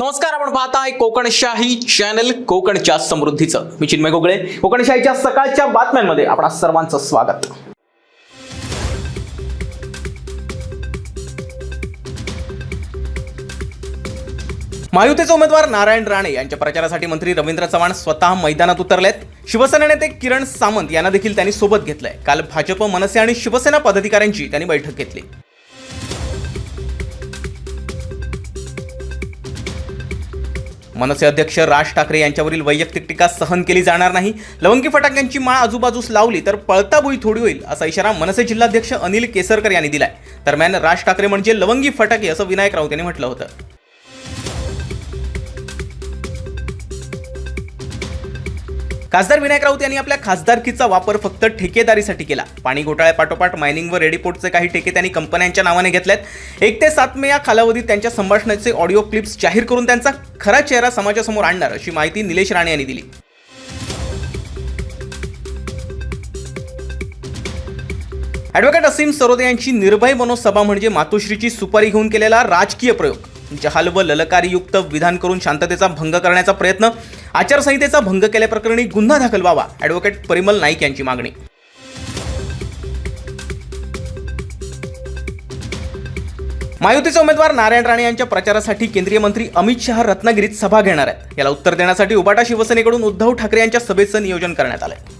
नमस्कार आपण पाहताय कोकणशाही चॅनल कोकणच्या समृद्धीचं. मी चिन्मय गोगळे. कोकणशाहीच्या सकाळच्या बातम्यांमध्ये आपणा सर्वांचं स्वागत. महायुतीचे उमेदवार नारायण राणे यांच्या प्रचारासाठी मंत्री रवींद्र चव्हाण स्वतः मैदानात उतरलेत. शिवसेना नेते किरण सामंत यांना देखील त्यांनी सोबत घेतलंय. काल भाजप मनसे आणि शिवसेना पदाधिकाऱ्यांची त्यांनी बैठक घेतली. मनसे अध्यक्ष राज ठाकरे यांच्यावरील वैयक्तिक टीका सहन केली जाणार नाही. लवंगी फटाक्यांची माळ आजूबाजूस लावली तर पळताबुई थोडी होईल असा इशारा मनसे जिल्हाध्यक्ष अनिल केसरकर यांनी दिलाय. दरम्यान राज ठाकरे म्हणजे लवंगी फटाके असं विनायक राऊत यांनी म्हटलं होतं. खासदार विनायक राऊत यांनी आपल्या खासदारकीचा वापर फक्त ठेकेदारीसाठी केला. पाणी घोटाळ्यापाठोपाठ मायनिंग व रेडीपोर्टचे काही ठेके त्यांनी कंपन्यांच्या नावाने घेतलेत. एक ते सात मे या कालावधीत त्यांच्या संभाषणाचे ऑडिओ क्लिप्स जाहीर करून त्यांचा खरा चेहरा समाजासमोर आणणार अशी माहिती निलेश राणे यांनी दिली. ॲडव्होकेट असीम सरोदे यांची निर्भय मनोसभा म्हणजे मातोश्रीची सुपारी घेऊन केलेला राजकीय प्रयोग. जहाल व ललकारीयुक्त विधान करून शांततेचा भंग करण्याचा प्रयत्न आचारसंहितेचा भंग केल्याप्रकरणी गुन्हा दाखल व्हावा. ॲडव्होकेट परिमल नाईक यांची मागणी. महायुतीचे उमेदवार नारायण राणे यांच्या प्रचारासाठी केंद्रीय मंत्री अमित शहा रत्नागिरीत सभा घेणार आहेत. याला उत्तर देण्यासाठी उबाटा शिवसेनेकडून उद्धव ठाकरे यांच्या सभेचं नियोजन करण्यात आलं आहे